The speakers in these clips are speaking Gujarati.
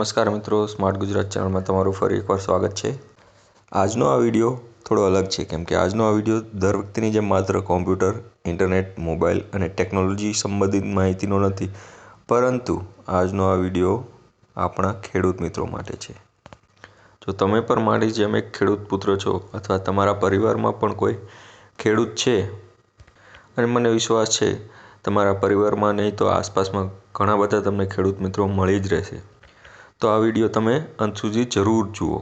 નમસ્કાર મિત્રો સ્માર્ટ ગુજરાત ચેનલમાં તમારું ફરી એકવાર સ્વાગત છે. આજનો આ વીડિયો થોડો અલગ છે, કેમ કે આજનો આ વીડિયો દર વખતેની જેમ માત્ર કોમ્પ્યુટર ઇન્ટરનેટ મોબાઈલ અને ટેકનોલોજી સંબંધિત માહિતીનો નથી, પરંતુ આજનો આ વીડિયો આપણા ખેડૂત મિત્રો માટે છે. જો તમે પણ મારી જેમ એક ખેડૂત પુત્ર છો અથવા તમારા પરિવારમાં પણ કોઈ ખેડૂત છે, અને મને વિશ્વાસ છે, તમારા પરિવારમાં નહીં તો આસપાસમાં ઘણા બધા તમને ખેડૂત મિત્રો મળી જ રહેશે. તો આ વીડિયો તમે અંત સુધી જરૂર જુઓ.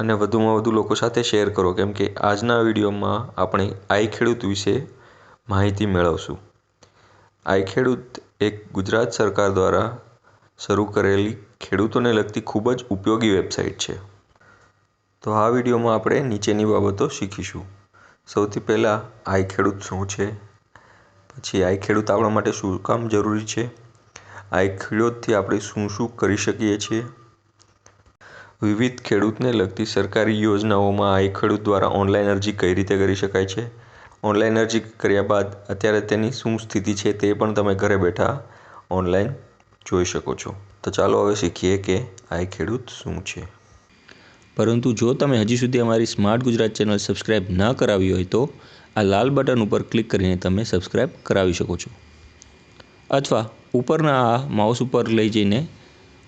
અને વધુમાં વધુ લોકો સાથે શેર કરો, કેમ કે આજના વિડીયોમાં આપણે આઈ ખેડૂત વિશે માહિતી મેળવશું. આઈ ખેડૂત એક ગુજરાત સરકાર દ્વારા શરૂ કરેલી ખેડૂતોને લગતી ખૂબ જ ઉપયોગી વેબસાઇટ છે. તો આ વિડીયોમાં આપણે નીચેની બાબતો શીખીશું. સૌથી પહેલાં આઈ ખેડૂત શું છે? પછી આઈ ખેડૂત આપણા માટે શું કામ જરૂરી છે? આઈ ખેડૂતથી આપણે શું શું કરી શકીએ છીએ? વિવિધ ખેડૂતને લગતી સરકારી યોજનાઓમાં આ ખેડૂત દ્વારા ઓનલાઈન અરજી કઈ રીતે કરી શકાય છે? ઓનલાઈન અરજી કર્યા બાદ અત્યારે તેની શું સ્થિતિ છે તે પણ તમે ઘરે બેઠા ઓનલાઈન જોઈ શકો છો. તો ચાલો હવે શીખીએ કે આ ખેડૂત શું છે. પરંતુ જો તમે હજી સુધી અમારી સ્માર્ટ ગુજરાત ચેનલ સબસ્ક્રાઈબ ન કરાવી હોય તો આ લાલ બટન ઉપર ક્લિક કરીને તમે સબસ્ક્રાઈબ કરાવી શકો છો. અથવા ઉપરના માઉસ ઉપર લઈ જઈને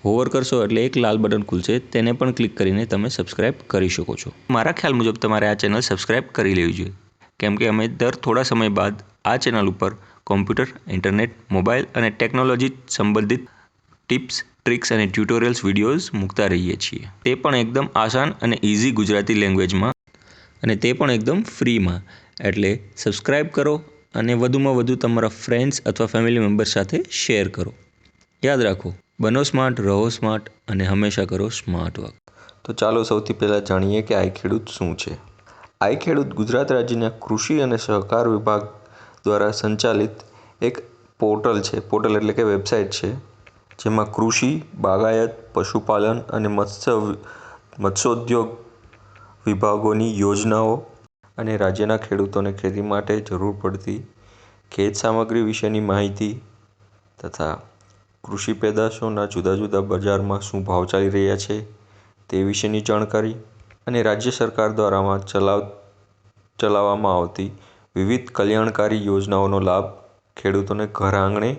હોવર કરશો એટલે એક લાલ બટન ખુલશે. તેને પણ ક્લિક કરીને તમે સબસ્ક્રાઇબ કરી શકો છો. મારા ખ્યાલ મુજબ તમારે આ ચેનલ સબસ્ક્રાઈબ કરી લેવી જોઈએ. કેમ કે અમે દર થોડા સમય બાદ આ ચેનલ ઉપર કોમ્પ્યુટર ઇન્ટરનેટ મોબાઈલ અને ટેકનોલોજી સંબંધિત ટિપ્સ ટ્રિક્સ અને ટ્યુટોરિયલ્સ વિડીયોઝ મૂકતા રહીએ છીએ. તે પણ એકદમ આસાન અને ઇઝી ગુજરાતી લેંગ્વેજમાં અને તે પણ એકદમ ફ્રીમાં એટલે સબસ્ક્રાઈબ કરો અને વધુમાં વધુ તમારા ફ્રેન્ડ્સ અથવા ફેમિલી મેમ્બર્સ સાથે શેર કરો. યાદ રાખો, બનો સ્માર્ટ રહો સ્માર્ટ અને હંમેશા કરો સ્માર્ટ વર્ક તો ચાલો સૌથી પહેલાં જાણીએ કે આઈ ખેડૂત શું છે. આઈ ખેડૂત ગુજરાત રાજ્યના કૃષિ અને સહકાર વિભાગ દ્વારા સંચાલિત એક પોર્ટલ છે. પોર્ટલ એટલે કે વેબસાઇટ છે, જેમાં કૃષિ, બાગાયત, પશુપાલન અને મત્સ્ય મત્સ્યોદ્યોગ વિભાગોની યોજનાઓ અને રાજ્યના ખેડૂતોને ખેતી માટે જરૂર પડતી ખેત સામગ્રી વિશેની માહિતી તથા કૃષિ પેદાશોના જુદા જુદા બજારમાં શું ભાવ ચાલી રહ્યા છે તે વિશેની જાણકારી અને રાજ્ય સરકાર દ્વારામાં ચલાવ, ચલાવવામાં આવતી વિવિધ કલ્યાણકારી યોજનાઓનો લાભ ખેડૂતોને ઘર આંગણે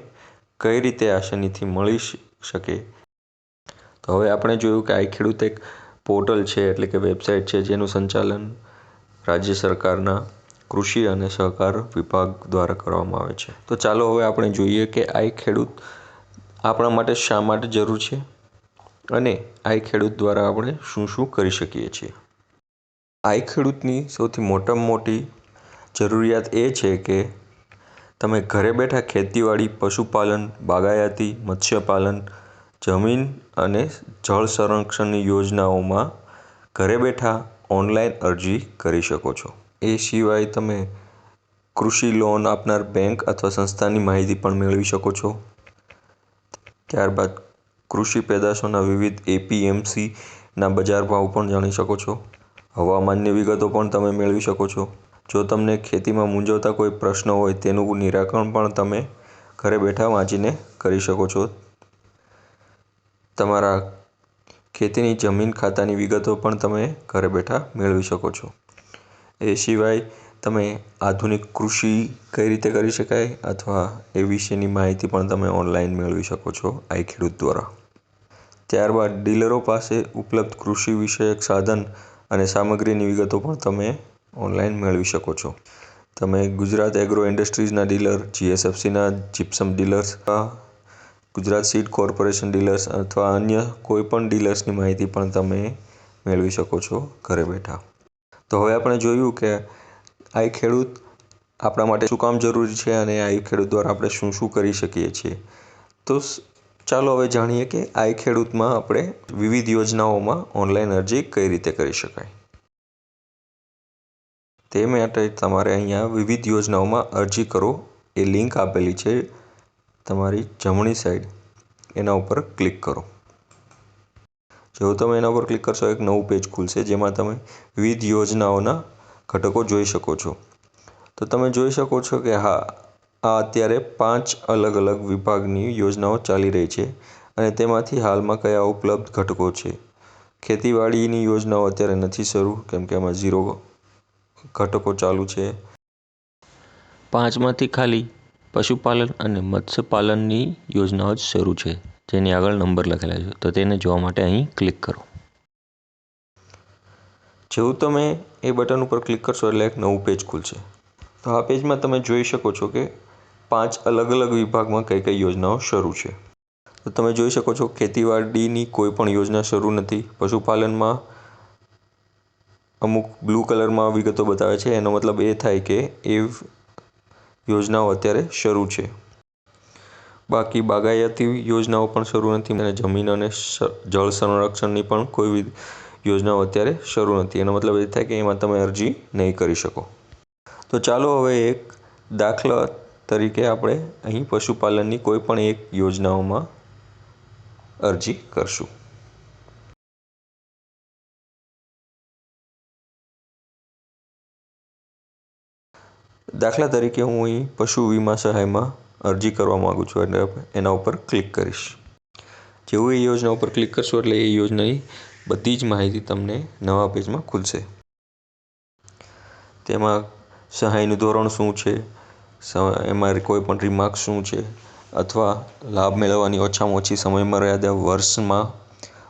કઈ રીતે આસાનીથી મળી શકે. તો હવે આપણે જોયું કે આ ખેડૂત એક પોર્ટલ છે એટલે કે વેબસાઇટ છે જેનું સંચાલન રાજ્ય સરકારના કૃષિ અને સહકાર વિભાગ દ્વારા કરવામાં આવે છે. તો ચાલો હવે આપણે જોઈએ કે આઈ ખેડૂત આપણા માટે શા માટે જરૂર છે અને આઈ ખેડૂત દ્વારા આપણે શું શું કરી શકીએ છીએ. આઈ ખેડૂતની સૌથી મોટામાં મોટી જરૂરિયાત એ છે કે તમે ઘરે બેઠા ખેતીવાડી, પશુપાલન, બાગાયતી, મત્સ્યપાલન, જમીન અને જળ સંરક્ષણની યોજનાઓમાં ઘરે બેઠા ઓનલાઈન અરજી કરી શકો છો. એ સિવાય તમે કૃષિ લોન આપનાર બેંક અથવા સંસ્થાની માહિતી પણ મેળવી શકો છો. ત્યારબાદ કૃષિ પેદાશોના વિવિધ એપીએમસીના બજાર ભાવ પણ જાણી શકો છો. હવામાનની વિગતો પણ તમે મેળવી શકો છો. જો તમને ખેતીમાં મૂંઝવતા કોઈ પ્રશ્ન હોય તેનું નિરાકરણ પણ તમે ઘરે બેઠા વાંચીને કરી શકો છો. તમારા ખેતીની જમીન ખાતાની વિગતો પણ તમે ઘરે બેઠા મેળવી શકો છો. એ સિવાય તમે આધુનિક કૃષિ કઈ રીતે કરી શકાય અથવા એ વિશેની માહિતી પણ તમે ઓનલાઈન મેળવી શકો છો આઈ ખેડૂત દ્વારા. ત્યારબાદ ડીલરો પાસે ઉપલબ્ધ કૃષિ વિષયક સાધન અને સામગ્રીની વિગતો પણ તમે ઓનલાઈન મેળવી શકો છો. તમે ગુજરાત એગ્રો ઇન્ડસ્ટ્રીઝના dealer, જીએસએફસીના, gypsum dealers Gujarat seed corporation dealers અથવા અન્ય કોઈપણ ડીલર્સની માહિતી પણ તમે મેળવી શકો છો ઘરે બેઠા. તો હવે આપણે જોયું કે આઈ ખેડૂત આપણા માટે શું કામ જરૂરી છે અને આઈ ખેડૂત દ્વારા આપણે શું શું કરી શકીએ છીએ. તો ચાલો હવે જાણીએ કે આઈ ખેડૂતમાં આપણે વિવિધ યોજનાઓમાં ઓનલાઈન અરજી કઈ રીતે કરી શકાય. તે માટે તમારે અહીંયા વિવિધ યોજનાઓમાં અરજી કરો. એ લિંક આપેલી છે તમારી જમણી સાઈડ એના ઉપર ક્લિક કરો. જો તમે એના ઉપર ક્લિક કરશો, એક નવું પેજ ખુલશે જેમાં તમે વિવિધ યોજનાઓના ઘટકો જોઈ શકો છો. તો તમે જોઈ શકો છો કે હા, આ અત્યારે પાંચ અલગ અલગ વિભાગની યોજનાઓ ચાલી રહી છે અને તેમાંથી હાલમાં કયા ઉપલબ્ધ ઘટકો છે. ખેતીવાડીની યોજનાઓ અત્યારે નથી શરૂ, કેમ કે આમાં ઝીરો ઘટકો ચાલુ છે. પાંચમાંથી ખાલી પશુપાલન અને મત્સ્યપાલનની યોજનાઓ જ શરૂ છે. જેની આગળ નંબર લખેલા છે. તો તેને જોવા માટે અહીં ક્લિક કરો. જેવું તમે એ બટન ઉપર ક્લિક કરશો એટલે એક નવું પેજ ખુલશે. તો આ પેજમાં તમે જોઈ શકો છો કે પાંચ અલગ અલગ વિભાગમાં કઈ કઈ યોજનાઓ શરૂ છે. તો તમે જોઈ શકો છો ખેતીવાડીની કોઈ પણ યોજના શરૂ નથી. પશુપાલનમાં અમુક બ્લુ કલરમાં વિગતો બતાવે છે. એનો મતલબ એ થાય કે એ યોજનાઓ અત્યારે શરૂ છે. બાકી બાગાયતી યોજનાઓ પણ શરૂ નથી અને જમીન અને જળ સંરક્ષણની પણ કોઈ યોજનાઓ અત્યારે શરૂ નથી. એનો મતલબ એ થાય કે એમાં તમે અરજી નહીં કરી શકો. તો ચાલો હવે એક દાખલા તરીકે આપણે અહીં પશુપાલનની કોઈ પણ એક યોજનાઓમાં અરજી કરશું. દાખલા તરીકે હું અહીં પશુ વીમા સહાયમાં અરજી કરવા માગું છું એટલે એના ઉપર ક્લિક કરીશ. જેવું એ યોજના ઉપર ક્લિક કરશો એટલે એ યોજનાની બધી જ માહિતી તમને નવા પેજમાં ખુલશે. તેમાં સહાયનું ધોરણ શું છે એમાં કોઈ પણ રિમાર્ક શું છે, અથવા લાભ મેળવવાની ઓછામાં ઓછી સમય મર્યાદા વર્ષમાં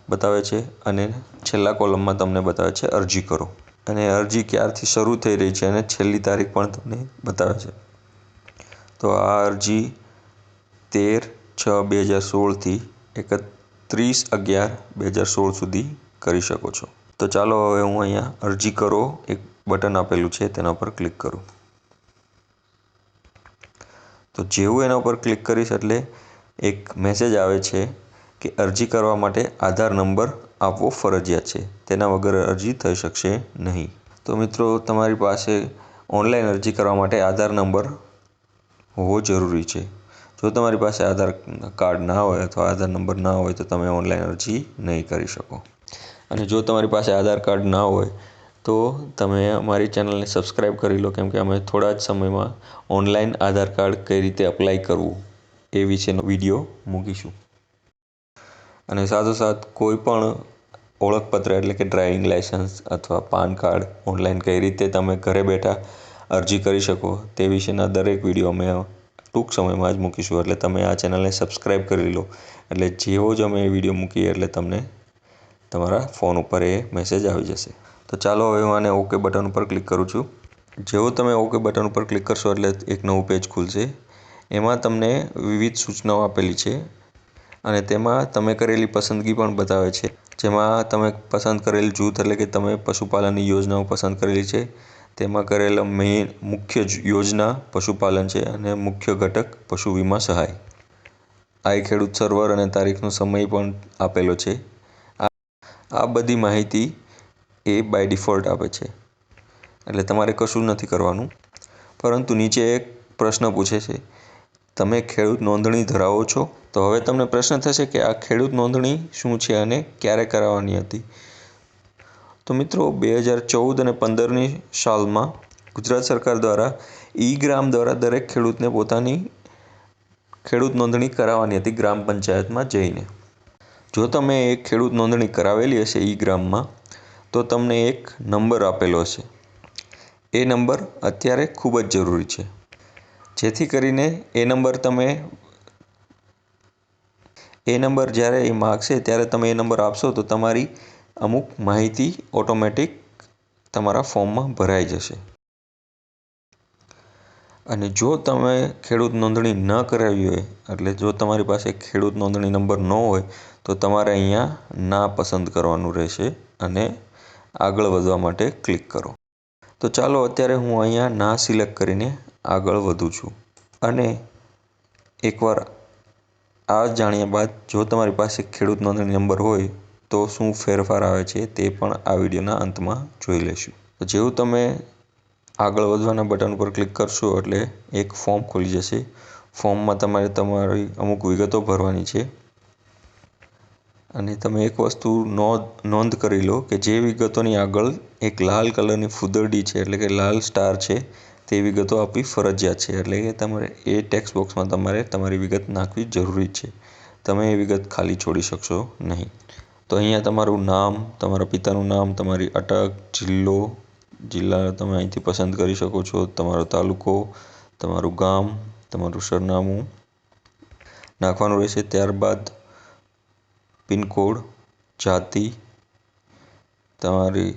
બતાવે છે અને છેલ્લા કોલમમાં તમને બતાવે છે અરજી કરો. અને અરજી ક્યારથી શરૂ થઈ રહી છે અને છેલ્લી તારીખ પણ તમને બતાવે છે તો આ અરજી તેર છ બે હજાર સોળથી એકત્રીસ અગિયાર બે હજાર સોળ સુધી કરી શકો છો. તો ચાલો હવે હું અહીંયા અરજી કરો. એક બટન આપેલું છે તેના પર ક્લિક કરું. તો જેવું એના પર ક્લિક કરીશ એટલે એક મેસેજ આવે છે કે અરજી કરવા માટે આધાર નંબર આપવો ફરજિયાત છે. તેના વગર અરજી થઈ શકશે નહીં. તો મિત્રો, તમારી પાસે ઓનલાઈન અરજી કરવા માટે આધાર નંબર હોવો જરૂરી છે. જો તમારી પાસે આધાર કાર્ડ ના હોય અથવા આધાર નંબર ના હોય તો તમે ઓનલાઈન અરજી નહીં કરી શકો. અને જો તમારી પાસે આધાર કાર્ડ ના હોય તો તમે અમારી ચેનલને સબસ્ક્રાઈબ કરી લો, કેમ કે અમે થોડા જ સમયમાં ઓનલાઈન આધાર કાર્ડ કઈ રીતે અપ્લાય કરવું એ વિશેનો વીડિયો મૂકીશું. અને સાથોસાથ કોઈ પણ ઓળખપત્ર, એટલે કે ડ્રાઇવિંગ લાઇસન્સ અથવા પાન કાર્ડ ઓનલાઈન કઈ રીતે તમે ઘરે બેઠા અરજી કરી શકો, તે વિશેના દરેક વીડિયો અમે ટૂંક સમયમાં જ મૂકીશું. એટલે તમે આ ચેનલને સબસ્ક્રાઈબ કરી લો. એટલે જેવો જ અમે વીડિયો મૂકીએ, એટલે તમને તમારા ફોન ઉપર એ મેસેજ આવી જશે. તો ચાલો હવે હું આને ઓકે બટન ઉપર ક્લિક કરું છું. જેવો તમે ઓકે બટન ઉપર ક્લિક કરશો, એટલે એક નવું પેજ ખુલશે. એમાં તમને વિવિધ સૂચનાઓ આપેલી છે. અને તેમાં તમે કરેલી પસંદગી પણ બતાવે છે. જેમાં તમે પસંદ કરેલ જૂથ એટલે કે તમે પશુપાલનની યોજનાઓ પસંદ કરેલી છે. તેમાં કરેલ મેઇન મુખ્ય યોજના પશુપાલન છે અને મુખ્ય ઘટક પશુ વીમા સહાય. આઈ ખેડૂત સર્વર અને તારીખનો સમય પણ આપેલો છે. આ બધી માહિતી એ બાય ડિફોલ્ટ આપે છે. એટલે તમારે કશું નથી કરવાનું. પરંતુ નીચે એક પ્રશ્ન પૂછે છે. તમે ખેડૂત નોંધણી ધરાવો છો? તો હવે તમને પ્રશ્ન થશે કે આ ખેડૂત નોંધણી શું છે અને ક્યારે કરાવવાની હતી? તો મિત્રો, બે હજાર ચૌદ અને પંદરની સાલમાં ગુજરાત સરકાર દ્વારા ઈ ગ્રામ દ્વારા દરેક ખેડૂતને પોતાની ખેડૂત નોંધણી કરાવવાની હતી ગ્રામ પંચાયતમાં જઈને. જો તમે એક ખેડૂત નોંધણી કરાવેલી હશે ઈ ગ્રામમાં તો તમને એક નંબર આપેલો હશે. એ નંબર અત્યારે ખૂબ જ જરૂરી છે. જેથી કરીને એ નંબર તમે એ નંબર જ્યારે એ માગશે ત્યારે તમે એ નંબર આપશો તો તમારી અમુક માહિતી ઓટોમેટિક તમારા ફોર્મમાં ભરાઈ જશે. અને જો તમે ખેડૂત નોંધણી ન કરાવી હોય, એટલે જો તમારી પાસે ખેડૂત નોંધણી નંબર ન હોય, તો તમારે અહીંયા ના પસંદ કરવાનું રહેશે અને આગળ વધવા માટે ક્લિક કરો. તો ચાલો અત્યારે હું અહીંયા ના સિલેક્ટ કરીને આગળ વધું છું. અને એકવાર આ જાણ્યા બાદ જો તમારી પાસે ખેડૂત નોંધણી નંબર હોય તો શું ફેરફાર આવે છે તે પણ આ વિડીયોના અંતમાં જોઈ લઈશું તો જેવું તમે આગળ વધવાના બટન ઉપર ક્લિક કરશો એટલે એક ફોર્મ ખુલી જશે. ફોર્મમાં તમારે તમારી અમુક વિગતો ભરવાની છે. અને તમે એક વસ્તુ નોંધ નોંધ કરી લો કે જે વિગતોની આગળ એક લાલ કલરની ફૂદરડી છે, એટલે કે લાલ સ્ટાર છે તે વિગતો આપવી ફરજિયાત છે. એટલે કે તમારે એ ટેક્સ બોક્સમાં તમારે તમારી વિગત નાખવી જરૂરી છે. તમે એ વિગત ખાલી છોડી શકશો નહીં. તો અહીંયા તમારું નામ, તમારા પિતાનું નામ, તમારી અટક, જિલ્લો, જિલ્લા તમે અહીંથી પસંદ કરી શકો છો. તમારો તાલુકો, તમારું ગામ, તમારું સરનામું નાખવાનું રહેશે. ત્યારબાદ પિનકોડ, જાતિ, તમારી,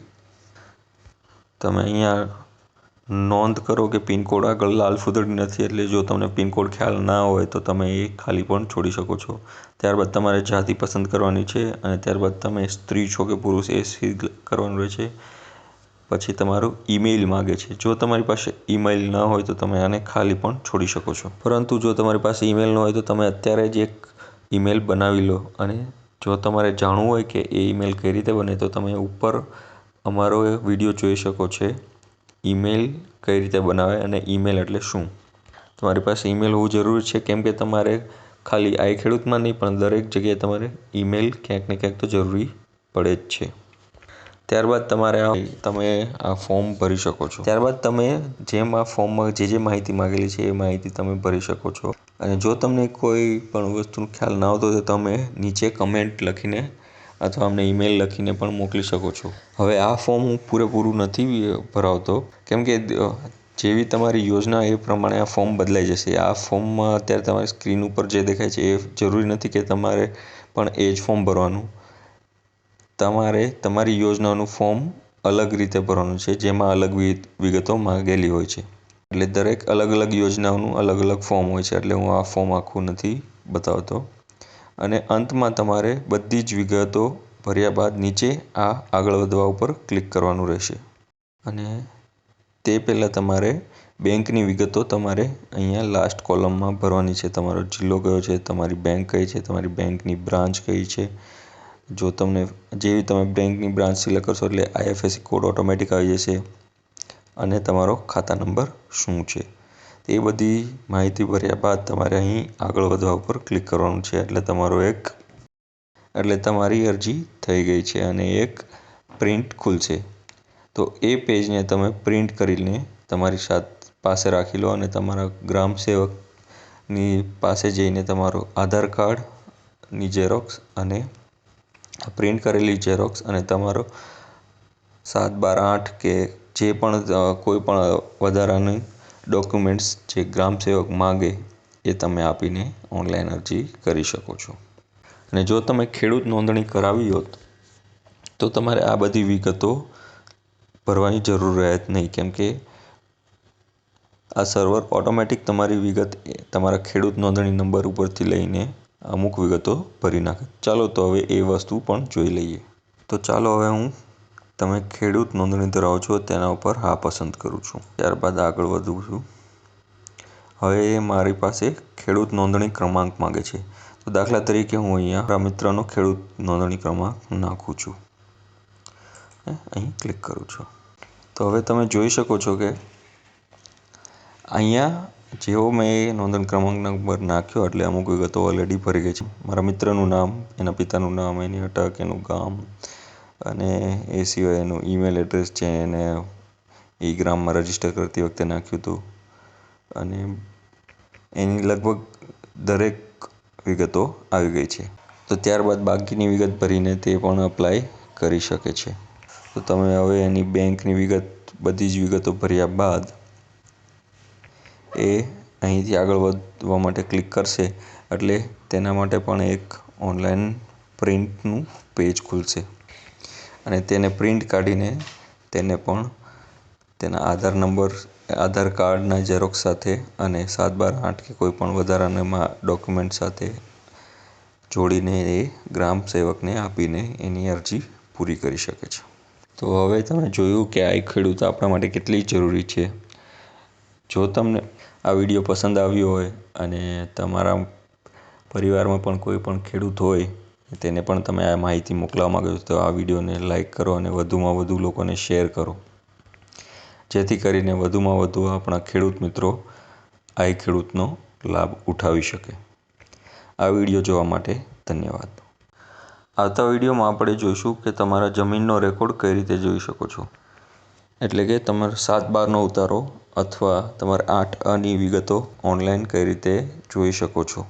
તમે અહીંયા નોંધ કરો કે પિનકોડ આગળ લાલ ફૂદડી નથી એટલે જો તમને પિનકોડ ખ્યાલ ના હોય તો તમે એ ખાલી પણ છોડી શકો છો. ત્યારબાદ તમારે જાતિ પસંદ કરવાની છે અને ત્યારબાદ તમે સ્ત્રી છો કે પુરુષ એ સિદ્ધ કરવાનું રહેશે પછી તમારું ઈમેઇલ માગે છે. જો તમારી પાસે ઈમેઇલ ન હોય તો તમે આને ખાલી પણ છોડી શકો છો. પરંતુ જો તમારી પાસે ઈમેલ ન હોય તો તમે અત્યારે જ એક ઈમેલ બનાવી લો અને જો તમારે જાણવું હોય કે એ ઈમેલ કઈ રીતે બને તો તમે ઉપર અમારો વીડિયો જોઈ શકો છો. ઈમેલ કઈ રીતે બનાવે અને ઈમેલ એટલે શું? તમારી પાસે ઈમેલ હોવું જરૂરી છે, કેમ કે તમારે ખાલી આઈ ખેડૂતમાં નહીં, પણ દરેક જગ્યાએ તમારે ઈમેલ ક્યાંક ને ક્યાંક તો જરૂરી પડે જ છે. ત્યારબાદ તમારે આ તમે આ ફોર્મ ભરી શકો છો. ત્યારબાદ તમે જેમ આ ફોર્મમાં જે જે માહિતી માગેલી છે, એ માહિતી તમે ભરી શકો છો. અને જો તમને કોઈ પણ વસ્તુનો ખ્યાલ ના આવતો તો તમે નીચે કમેન્ટ લખીને અથવા અમને ઈમેલ લખીને પણ મોકલી શકો છો. હવે આ ફોર્મ હું પૂરેપૂરું નથી ભરાવતો. કેમ કે જેવી તમારી યોજના એ પ્રમાણે આ ફોર્મ બદલાઈ જશે. આ ફોર્મમાં અત્યારે તમારી સ્ક્રીન ઉપર જે દેખાય છે એ જરૂરી નથી કે તમારે પણ એ જ ફોર્મ ભરવાનું. તમારે તમારી યોજનાનું ફોર્મ અલગ રીતે ભરવાનું છે, જેમાં અલગ વિગતો માંગેલી હોય છે. એટલે દરેક અલગ અલગ યોજનાઓનું અલગ અલગ ફોર્મ હોય છે, એટલે હું આ ફોર્મ આખું નથી બતાવતો. અને અંતમાં તમારે બધી જ વિગતો ભર્યા બાદ નીચે આ આગળ વધવા ઉપર ક્લિક કરવાનું રહેશે. અને તે પહેલાં તમારે બેંકની વિગતો તમારે અહીંયા લાસ્ટ કોલમમાં ભરવાની છે. તમારો જિલ્લો કયો છે? તમારી બેંક કઈ છે? તમારી બેંકની બ્રાન્ચ કઈ છે? જો તમને જેવી તમે બેંકની બ્રાન્ચ સિલેક્ટ કરશો એટલે આઈએફએસસી કોડ ઓટોમેટિક આવી જશે. અને તમારો ખાતા નંબર શું છે? એ બધી માહિતી ભર્યા બાદ તમારે અહીં આગળ વધવા ઉપર ક્લિક કરવાનું છે. એટલે તમારો એક, એટલે તમારી અરજી થઈ ગઈ છે અને એક પ્રિન્ટ ખુલશે. તો એ પેજને તમે પ્રિન્ટ કરીને તમારી સાથ પાસે રાખી લો અને તમારા ગ્રામ સેવકની પાસે જઈને તમારો આધાર કાર્ડની ઝેરોક્સ અને પ્રિન્ટ કરેલી ઝેરોક્સ અને તમારો સાત બાર આઠ કે જે પણ કોઈ પણ વધારાની ડોક્યુમેન્ટ્સ જે ગ્રામ સેવક માગે એ તમે આપીને ઓનલાઈન અરજી કરી શકો છો. અને જો તમે ખેડૂત નોંધણી કરાવી હોત, તો તમારે આ બધી વિગતો ભરવાની જરૂર રહેત નહીં. કેમ કે આ સર્વર ઓટોમેટિક તમારી વિગત તમારા ખેડૂત નોંધણી નંબર ઉપરથી લઈને અમુક વિગતો ભરી નાખે. ચાલો તો હવે એ વસ્તુ પણ જોઈ લઈએ. તો ચાલો હવે હું તમે ખેડૂત નોંધણી ધરાવો છો, તેના ઉપર હા પસંદ કરું છું. ત્યારબાદ આગળ વધું છું. હવે મારી પાસે ખેડૂત નોંધણી ક્રમાંક માગે છે. તો દાખલા તરીકે હું અહીંયા મારા મિત્રનો ખેડૂત નોંધણી ક્રમાંક નાખું છું. અહીં ક્લિક કરું છું. તો હવે તમે જોઈ શકો છો કે અહીંયા જેવો મેં નોંધણી ક્રમાંક નંબર નાખ્યો, એટલે અમુક વિગતો ઓલરેડી ભરી ગઈ છે. મારા મિત્રનું નામ, એના પિતાનું નામ, એની અટક, એનું ગામ અને એ સિવાય એનું ઈમેલ એડ્રેસ છે એને ઈ ગ્રામમાં રજિસ્ટર કરતી વખતે નાખ્યું હતું. અને એની લગભગ દરેક વિગતો આવી ગઈ છે. તો ત્યારબાદ બાકીની વિગત ભરીને તે પણ અપ્લાય કરી શકે છે. તો તમે હવે એની બેંકની વિગત, બધી જ વિગતો ભર્યા બાદ એ અહીંથી આગળ વધવા માટે ક્લિક કરશે. એટલે તેના માટે પણ એક ઓનલાઈન પ્રિન્ટનું પેજ ખુલશે. અને તેને પ્રિન્ટ કાઢીને તેને પણ તેના આધાર નંબર આધાર કાર્ડના ઝેરોક્ષ સાથે અને સાત બાર આઠ કે કોઈ પણ વધારાના ડોક્યુમેન્ટ સાથે જોડીને એ ગ્રામ સેવકને આપીને એની અરજી પૂરી કરી શકે છે. તો હવે તમે જોયું કે આ ખેડૂત આપણા માટે કેટલી જરૂરી છે. જો તમને આ વીડિયો પસંદ આવ્યો હોય અને તમારા પરિવારમાં પણ કોઈ પણ ખેડૂત હોય તેને પણ તમે આ માહિતી મોકલવા માગો છો તો આ વિડીયોને લાઇક કરો અને વધુમાં વધુ લોકોને શેર કરો. જેથી કરીને વધુમાં વધુ આપણા ખેડૂત મિત્રો આઈ ખેડૂતનો લાભ ઉઠાવી શકે. આ વીડિયો જોવા માટે ધન્યવાદ. આવતા વિડીયોમાં આપણે જોઈશું કે તમારા જમીનનો રેકોર્ડ કઈ રીતે જોઈ શકો છો. એટલે કે તમારે સાત બારનો ઉતારો અથવા તમારા આઠ અની વિગતો ઓનલાઈન કઈ રીતે જોઈ શકો છો.